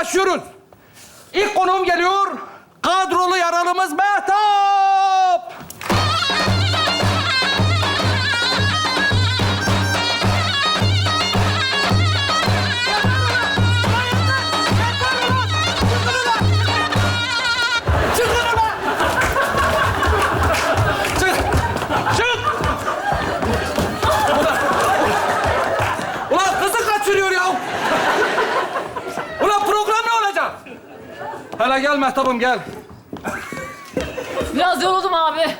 başlıyoruz. İlk konuğum geliyor. Kadrolu yaralımız Mehtap. Hele gel Mehtap'ım gel. Biraz yoruldum abi.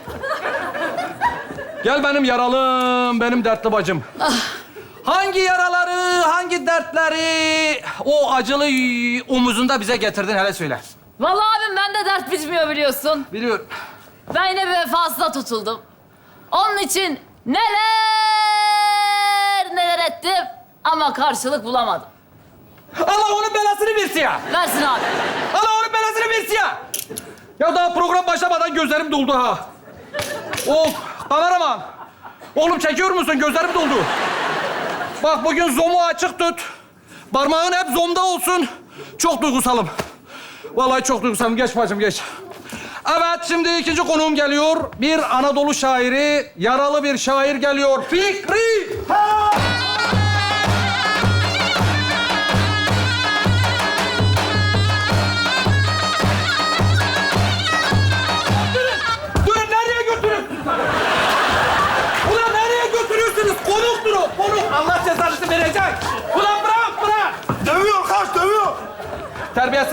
Gel benim yaralım, benim dertli bacım. Hangi yaraları, hangi dertleri o acılı omuzunda bize getirdin hele söyle. Vallahi abim ben de dert bitmiyor biliyorsun. Biliyorum. Ben yine bir vefasına tutuldum. Onun için neler neler ettim ama karşılık bulamadım. Allah onun belasını versin ya. Versin abi. Belasını versin ya. Ya daha program başlamadan gözlerim doldu ha. Of, kameraman. Oğlum çekiyor musun? Gözlerim doldu. Bak bugün zomu açık tut. Parmağın hep zomda olsun. Çok duygusalım. Vallahi çok duygusalım. Geç bacım geç. Evet şimdi ikinci konuğum geliyor. Bir Anadolu şairi, yaralı bir şair geliyor. Fikri. Durun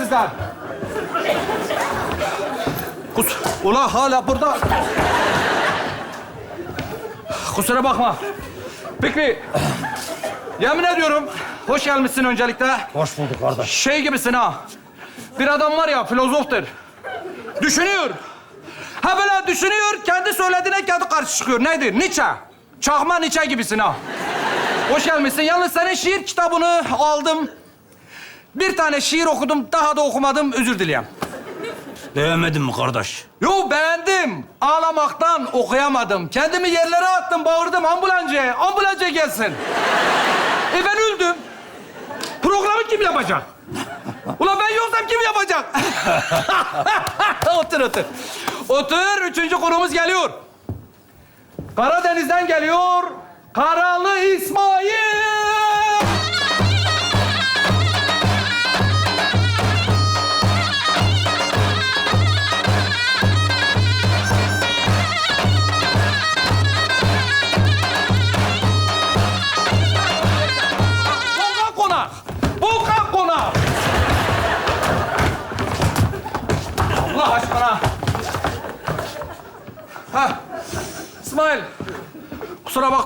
Terbiyesizler. Kus. Ulan hala burada. Kusura bakma. Fikri. Yemin ediyorum. Hoş gelmişsin öncelikle. Hoş bulduk kardeş. Şey gibisin ha. Bir adam var ya filozoftur. Düşünüyor. Ha böyle düşünüyor, kendi söylediğine kendi karşı çıkıyor. Nedir? Nietzsche. Çakma Nietzsche gibisin ha. Hoş gelmişsin. Yalnız senin şiir kitabını aldım. Bir tane şiir okudum, daha da okumadım. Özür dileyem. Beğenmedin mi kardeş? Yo beğendim. Ağlamaktan okuyamadım. Kendimi yerlere attım, bağırdım ambulancıya. Ambulancıya gelsin. E ben öldüm. Programı kim yapacak? Ulan ben yoksam kim yapacak? otur otur. Otur. Üçüncü konumuz geliyor. Karadeniz'den geliyor. Karalı İsmail.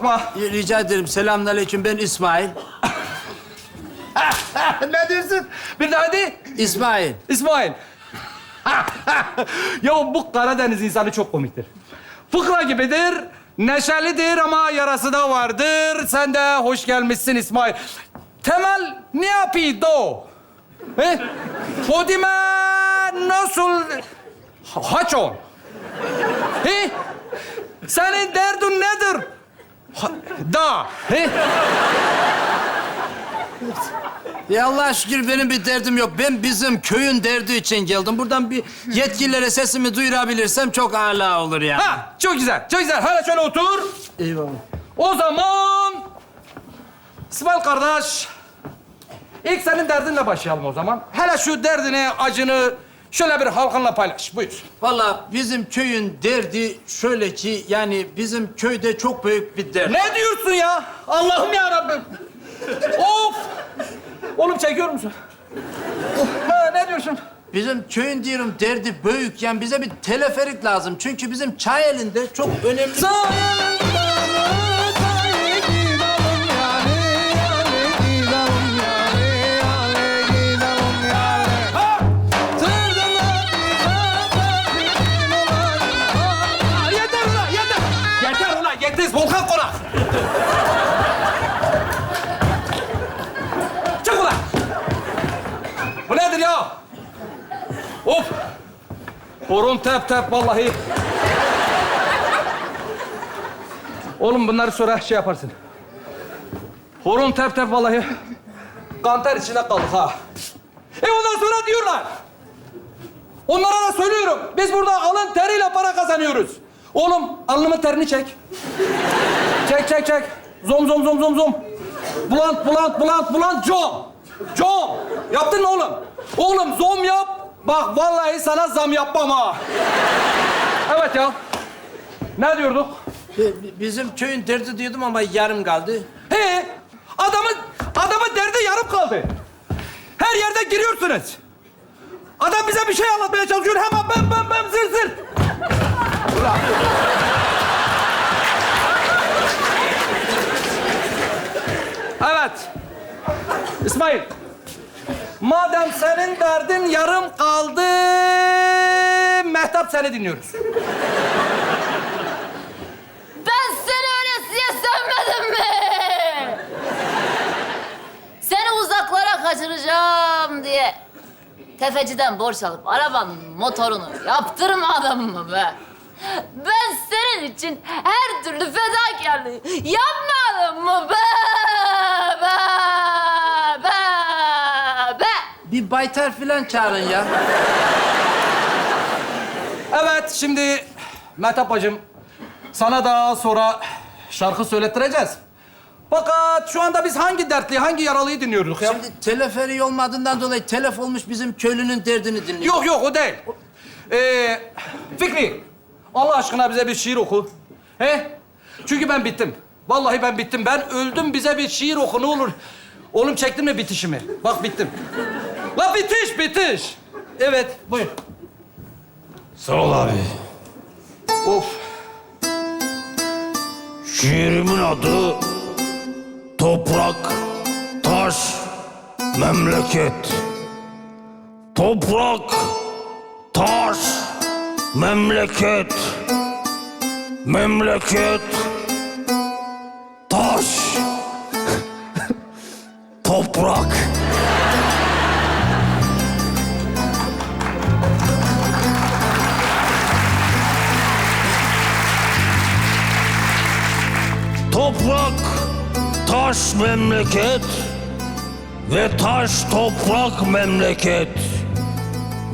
Bakma. Rica ederim. Selamünaleyküm. Ben İsmail. ne diyorsun? Bir daha de. İsmail. İsmail. ya bu Karadeniz insanı çok komiktir. Fıkra gibidir, neşelidir ama yarası da vardır. Sen de hoş gelmişsin İsmail. Temel ne yapıyordu o? He? Fodime nasıl... Ha- Haçon. He? Senin derdin nedir? Ha- da. He? Ya Allah'a şükür benim bir derdim yok. Ben bizim köyün derdi için geldim. Buradan bir yetkililere sesimi duyurabilirsem çok âlâ olur yani. Ha, çok güzel, çok güzel. Hele şöyle otur. Eyvallah. O zaman İsmail kardeş, ilk senin derdinle başlayalım o zaman. Hele şu derdini, acını şöyle bir halkınla paylaş. Buyur. Vallahi bizim köyün derdi şöyle ki yani bizim köyde çok büyük bir dert. Ne diyorsun ya? Allah'ım ya Rabbim. of! Oğlum çekiyor musun? Ha, ne diyorsun? Bizim köyün diyorum derdi büyük. Yani bize bir teleferik lazım. Çünkü bizim çay elinde çok önemli... Ha, Horon tep tep vallahi. Oğlum bunları sonra şey yaparsın. Horon tep tep vallahi. Kanter içinde kaldık ha. E ondan sonra diyorlar. Onlara da söylüyorum. Biz burada alın teriyle para kazanıyoruz. Oğlum alnımın terini çek. Çek çek çek. Zom zom zom zom zom. Bulant bulant bulant bulant John. John. Yaptın mı oğlum? Oğlum zom yap. Bak vallahi sana zam yapmam ha. Evet ya. Ne diyorduk? Bi- Bizim köyün derdi diyordum ama yarım kaldı. He, adamın adamın derdi yarım kaldı. Her yerde giriyorsunuz. Adam bize bir şey anlatmaya çalışıyor. Hemen ben ben ben zır zır. Evet. İsmail. Madem senin derdin yarım kaldı, Mehtap seni dinliyoruz. Ben seni öylesiye sevmedim mi? Seni uzaklara kaçıracağım diye tefeciden borç alıp arabanın motorunu yaptırmadım mı be? Ben senin için her türlü fedakarlığı yapmadım mı be be, be. Bir baytar filan çağırın ya. Evet, şimdi Mehtap bacım, sana daha sonra şarkı söylettireceğiz. Fakat şu anda biz hangi dertli, hangi yaralıyı dinliyorduk ya? Şimdi teleferi olmadığından dolayı telef olmuş bizim köylünün derdini dinliyor. Yok yok, o değil. Ee, Fikri, Allah aşkına bize bir şiir oku. He? Çünkü ben bittim. Vallahi ben bittim. Ben öldüm, bize bir şiir oku ne olur. Oğlum çektin mi bitişimi? Bak bittim. La bitiş, bitiş. Evet, buyur. Sağ ol abi. Of. Şiirimin adı Toprak, Taş, Memleket. Toprak, Taş, Memleket. Memleket, taş memleket ve taş toprak memleket.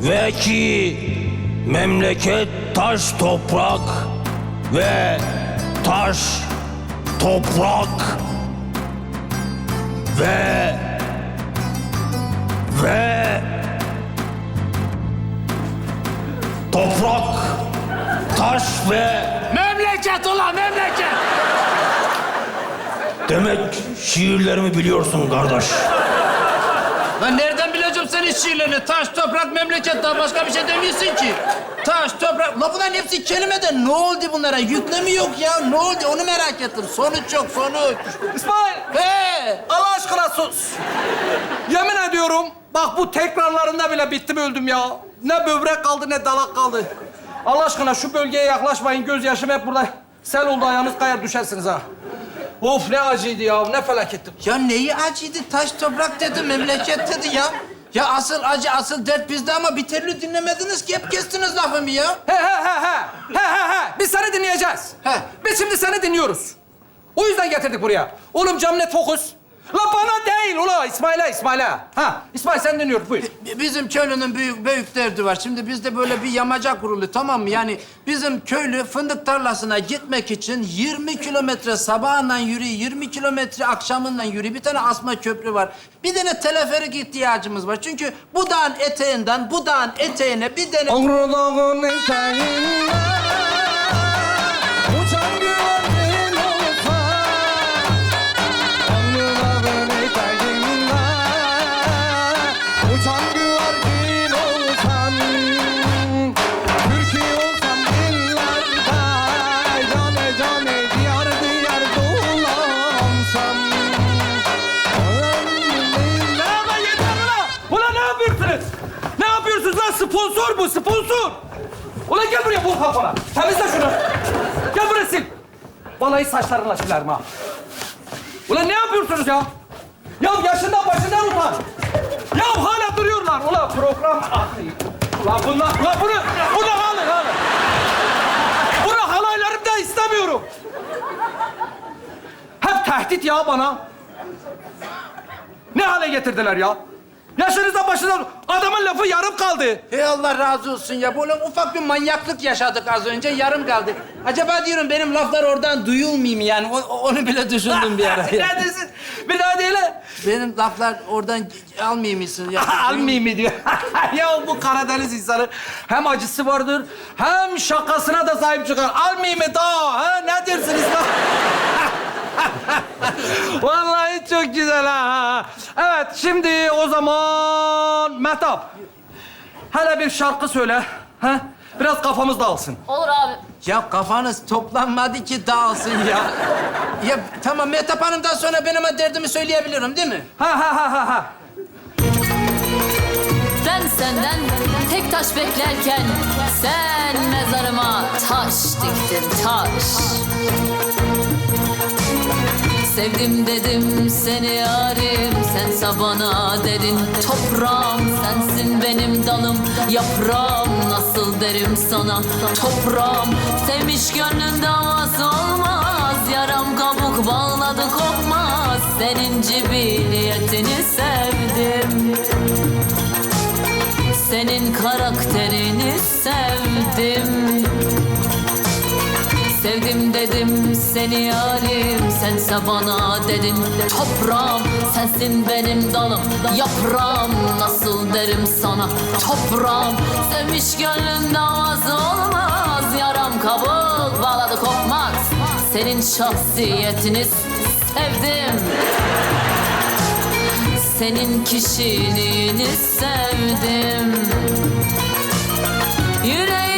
Ve ki memleket taş toprak ve taş toprak ve ve toprak taş ve Memleket ulan memleket! Demek şiirlerimi biliyorsun kardeş. Lan nereden bileceğim senin şiirlerini? Taş, toprak, memleket daha başka bir şey demiyorsun ki. Taş, toprak... La bunların hepsi kelimeden. Ne oldu bunlara? Yüklemi yok ya. Ne oldu? Onu merak ettim. Sonuç yok, sonuç. İsmail, He! Allah aşkına sus. Yemin ediyorum, bak bu tekrarlarında bile bittim öldüm ya. Ne böbrek kaldı ne dalak kaldı. Allah aşkına şu bölgeye yaklaşmayın. Gözyaşım hep burada. Sel oldu ayağınız kayar düşersiniz ha. Of ne acıydı ya, ne felaketti. Ya neyi acıydı? Taş, toprak dedi, memleket dedi ya. Ya asıl acı, asıl dert bizde ama bir türlü dinlemediniz ki. Hep kestiniz lafımı ya. He he he he. He he he. Biz seni dinleyeceğiz. He. Biz şimdi seni dinliyoruz. O yüzden getirdik buraya. Oğlum cam net fokus. La bana değil ula İsmail'e İsmail'e. Ha İsmail sen dinliyoruz buyur. Bi- Bizim köylünün büyük büyük derdi var. Şimdi bizde böyle bir yamaca kurulu tamam mı? Yani bizim köylü fındık tarlasına gitmek için 20 kilometre sabahından yürü, 20 kilometre akşamından yürü. Bir tane asma köprü var. Bir tane teleferik ihtiyacımız var. Çünkü bu dağın eteğinden bu dağın eteğine bir tane... Sponsor bu, sponsor! Ulan gel buraya bul kafana. Temizle şunu. Gel buraya sil. Vallahi saçlarınla silerim ha. Ulan ne yapıyorsunuz ya? Ya yaşından başından utan. Ya hala duruyorlar. Ulan pro program akıyor. Ulan bunlar, ulan bunu, bunu alın, alın. Bunu halaylarımda istemiyorum. Hep tehdit ya bana. Ne hale getirdiler ya? Yaşınızda başınızda adamın lafı yarım kaldı. Hey Allah razı olsun ya. Böyle ufak bir manyaklık yaşadık az önce. Yarım kaldı. Acaba diyorum benim laflar oradan duyulmayayım yani. O- o- onu bile düşündüm bir ara. ya. Neredesin? Bir daha değil. benim laflar oradan almayayım mısın? Ya, Almayayım mı diyor. ya bu Karadeniz insanı hem acısı vardır hem şakasına da sahip çıkar. Almayayım mı daha? Ha? Ne dersiniz lan? Vallahi çok güzel ha. Evet şimdi o zaman Mehtap. Hele bir şarkı söyle. Ha? Biraz kafamız dağılsın. Olur abi. Ya kafanız toplanmadı ki dağılsın ya. Ya tamam Mehtap Hanım'dan sonra ben ama derdimi söyleyebilirim değil mi? Ha ha ha ha ha. Ben senden tek taş beklerken sen mezarıma taş diktin taş. Sevdim dedim seni yarim. Sen sabana dedin toprağım sensin benim dalım. Yaprağım nasıl derim sana toprağım. Sevmiş gönlün davası olmaz. Yaram kabuk bağladı kopmaz. Senin cibiliyetini sevdim. Senin karakterini Sevdim dedim seni yarim Sense bana dedin toprağım. Sensin benim dalım yaprağım. Nasıl derim sana toprağım? Sevmiş gönlün davası olmaz Yaram kabuk bağladı kopmaz Senin şahsiyetini sevdim. Senin kişiliğini sevdim. Yüreğimi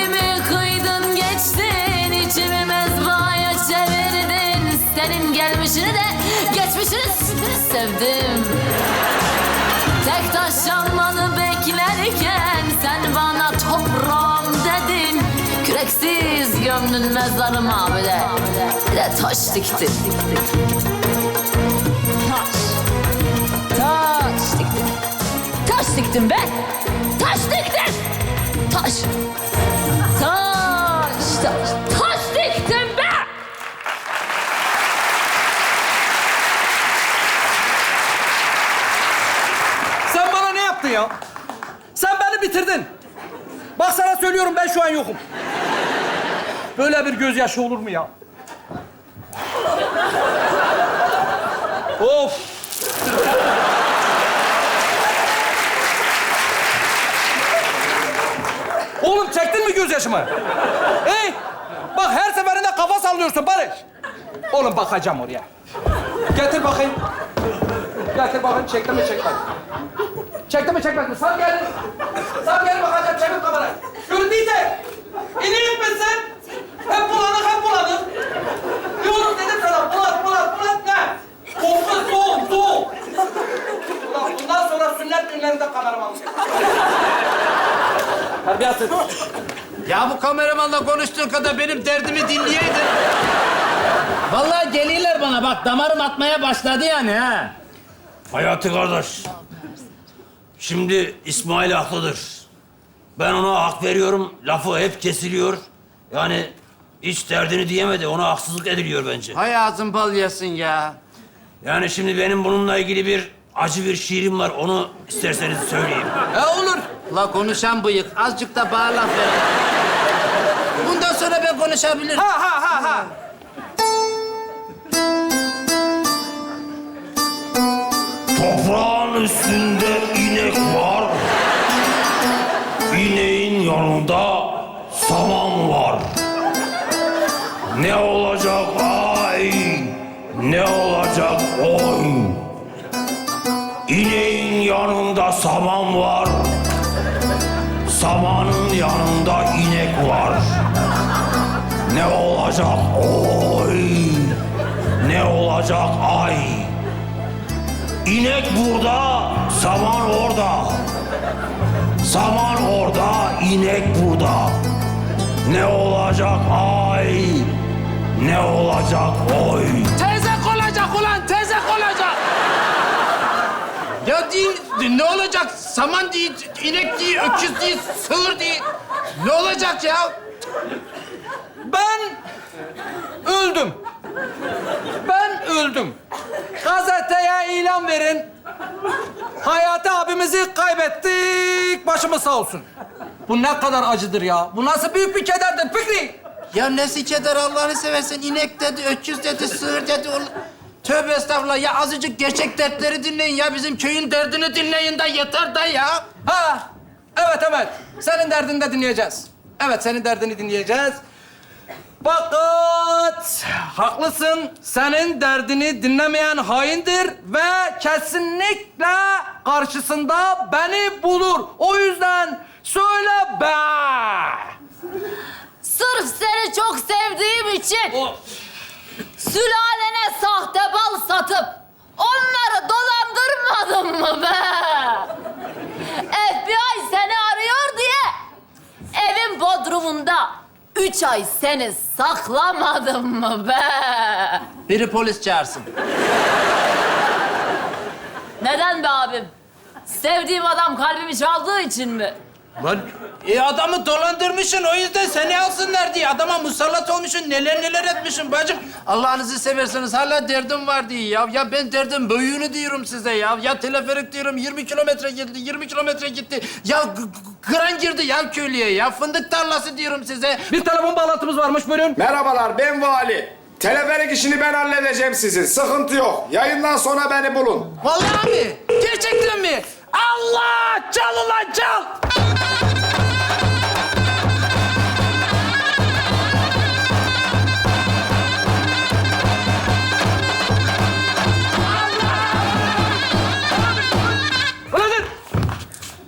gelmişini de geçmişini sevdim Tek taş yanmanı beklerken sen bana toprağım dedin Küreksiz gömdün mezarıma bir de, bir de taş diktin Taş Taş diktin. Taş diktin be. Taş diktin. Taş, ya? Sen beni bitirdin. Bak sana söylüyorum ben şu an yokum. Böyle bir gözyaşı olur mu ya? of! Oğlum çektin mi gözyaşımı? Ey! Bak her seferinde kafa sallıyorsun Barış. Oğlum bakacağım oraya. Getir bakayım. Getir bakayım çekti mi çekmedi. Çekti mi çekmedi mi? Sağ gel. Sağ gel bakacağım çevir kamerayı. Gördüyse. İneyim misin? Hep bulanık hep bulanık. Diyorum dedim sana bulat bulat bulat ne? Koku soğuk soğuk. Ulan bundan sonra sünnet günlerinde kameraman. Terbiyesiz. Ya bu kameramanla konuştuğun kadar benim derdimi dinleyeydin. Vallahi geliyorlar bana bak damarım atmaya başladı yani ha. Hayati kardeş. Şimdi İsmail haklıdır. Ben ona hak veriyorum. Lafı hep kesiliyor. Yani hiç derdini diyemedi. Ona haksızlık ediliyor bence. Hay ağzın bal yesin ya. Yani şimdi benim bununla ilgili bir acı bir şiirim var. Onu isterseniz söyleyeyim. E olur. La konuşan bıyık azıcık da bağ laf ver. Bundan sonra ben konuşabilirim. Ha ha ha ha. Toprağın üstünde inek var. İneğin yanında saman var. Ne olacak ay? Ne olacak oy? İneğin yanında saman var. Samanın yanında inek var. Ne olacak oy? Ne olacak ay? İnek burada, saman orada. Saman orada, inek burada. Ne olacak ay? Ne olacak oy? Tezek olacak ulan tezek olacak. Ya değil, ne olacak? Saman değil, inek değil, öküz değil, sığır değil. Ne olacak ya? Ben öldüm. Ben öldüm. Gazeteye ilan verin. Hayati abimizi kaybettik. Başımız sağ olsun. Bu ne kadar acıdır ya. Bu nasıl büyük bir kederdir Fikri. Ya nesi keder Allah'ını seversen. inek dedi, öküz dedi, sığır dedi. Tövbe estağfurullah. Ya azıcık gerçek dertleri dinleyin ya. Bizim köyün derdini dinleyin de yeter da ya. Ha, evet evet. Senin derdini de dinleyeceğiz. Evet, senin derdini dinleyeceğiz. Fakat haklısın. Senin derdini dinlemeyen haindir ve kesinlikle karşısında beni bulur. O yüzden söyle be. Sırf seni çok sevdiğim için sülalene sahte bal satıp onları dolandırmadım mı be? FBI seni arıyor diye evin bodrumunda üç ay seni saklamadım mı be? Biri polis çağırsın. Neden be abim? Sevdiğim adam kalbimi çaldığı için mi? Lan e adamı dolandırmışsın o yüzden seni alsınlar diye. Adama musallat olmuşsun neler neler etmişsin bacım. Allah'ınızı severseniz hala derdim var diye ya. Ya ben derdim büyüğünü diyorum size ya. Ya teleferik diyorum 20 kilometre gitti, 20 kilometre gitti. Ya kıran girdi ya köylüye ya. Fındık tarlası diyorum size. Bir telefon bağlantımız varmış buyurun. Merhabalar, ben Vali. Teleferik işini ben halledeceğim sizin. Sıkıntı yok. Yayından sonra beni bulun. Vallahi mi? Gerçekten mi? Allah! Çal ulan çal!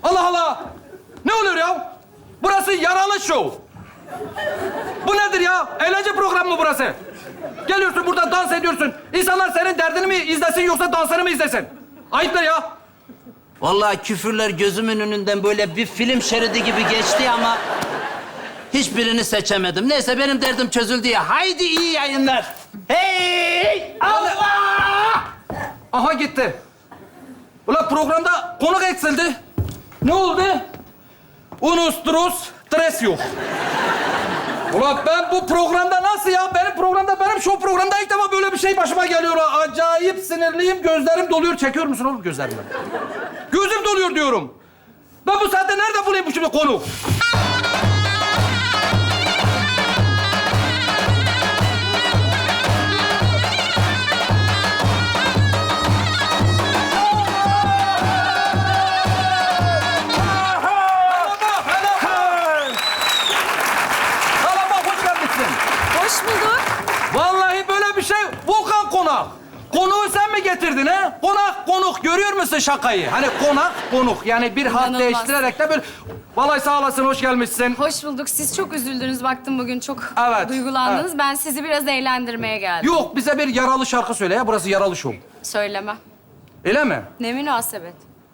Allah! Ne oluyor ya? Burası yaralı show. Bu nedir ya? Eğlence programı mı burası? Geliyorsun burada dans ediyorsun. İnsanlar senin derdini mi izlesin yoksa dansını mı izlesin? Ayıplar ya. Vallahi küfürler gözümün önünden böyle bir film şeridi gibi geçti ama hiçbirini seçemedim. Neyse benim derdim çözüldü ya. Haydi iyi yayınlar. Hey! Allah! Aha gitti. Ulan programda konuk eksildi. Ne oldu? Unus, trus, stres yok. Ulan ben bu programda nasıl ya? Benim programda, benim show programda ilk defa böyle bir şey başıma geliyor. Acayip sinirliyim, gözlerim doluyor. Çekiyor musun oğlum gözlerimi? Gözüm doluyor diyorum. Ben bu saatte nerede bulayım bu şimdi konuk? Konuğu sen mi getirdin ha? Konak konuk görüyor musun şakayı? Hani konak konuk yani bir hat İnanılmaz. değiştirerek de böyle... Vallahi sağ olasın hoş gelmişsin. Hoş bulduk. Siz çok üzüldünüz. Baktım bugün çok Evet, duygulandınız. Ben sizi biraz eğlendirmeye geldim. Yok bize bir yaralı şarkı söyle ya burası yaralı şov. Söyleme. Öyle mi? Ne münasebet.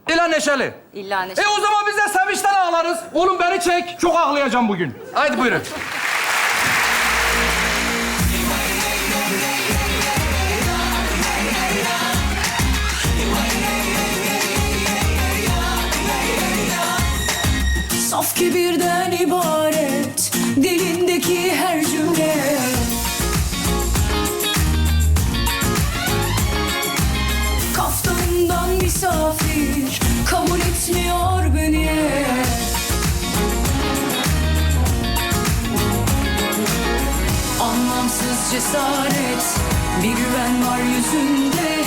İla neşeli. İlla neşe. E o zaman biz de sevinçten ağlarız. Oğlum beni çek. Çok ağlayacağım bugün. Haydi buyurun. Saf kibirden ibaret dilindeki her cümle. Kaftandan misafir kabul etmiyor beni. Anlamsız cesaret bir güven var yüzünde.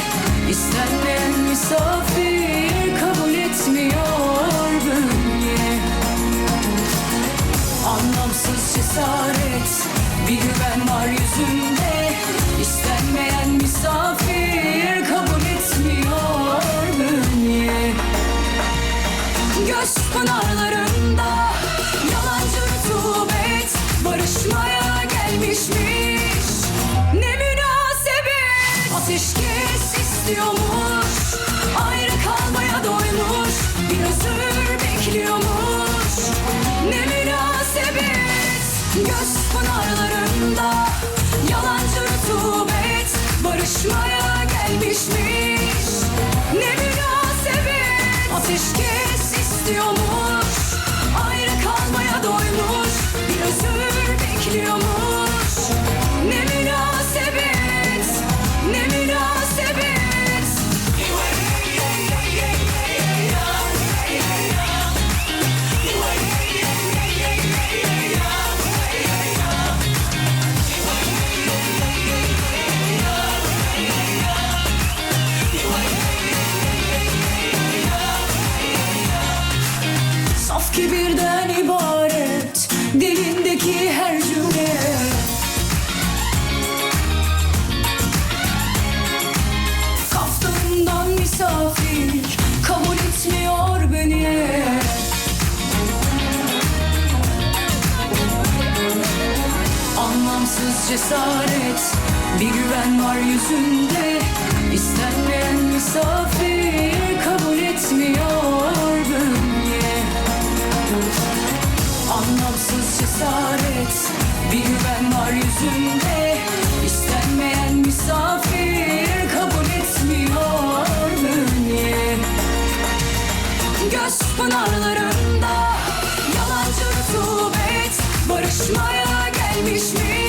İstenmeyen misafir cesaret. Bir güven var yüzünde. İstenmeyen misafir Kabul etmiyor. Beni Göz pınarlarında Ateşkes istiyormuş Ayrı kibirden ibaret Dilindeki her cümle. Kaftanından misafir Kabul etmiyor beni. Anlamsız cesaret Bir güven var yüzünde. İstenmeyen misafir Kabul etmiyor cesaret Bir güven var yüzünde. İstenmeyen misafir Kabul etmiyor beni Göz pınarlarında Yalancı rutubet Barışmaya gelmişmiş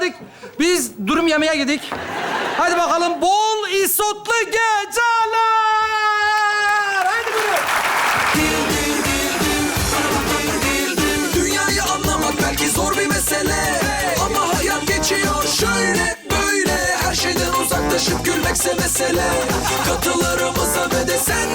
geldik. Biz dürüm yemeye gidik. Hadi bakalım bol isotlu geceler. Hadi buyurun. Dünyayı anlamak belki zor bir mesele Ama hayat geçiyor şöyle böyle Her şeyden uzaklaşıp gülmekse mesele Katılarımıza ve de sen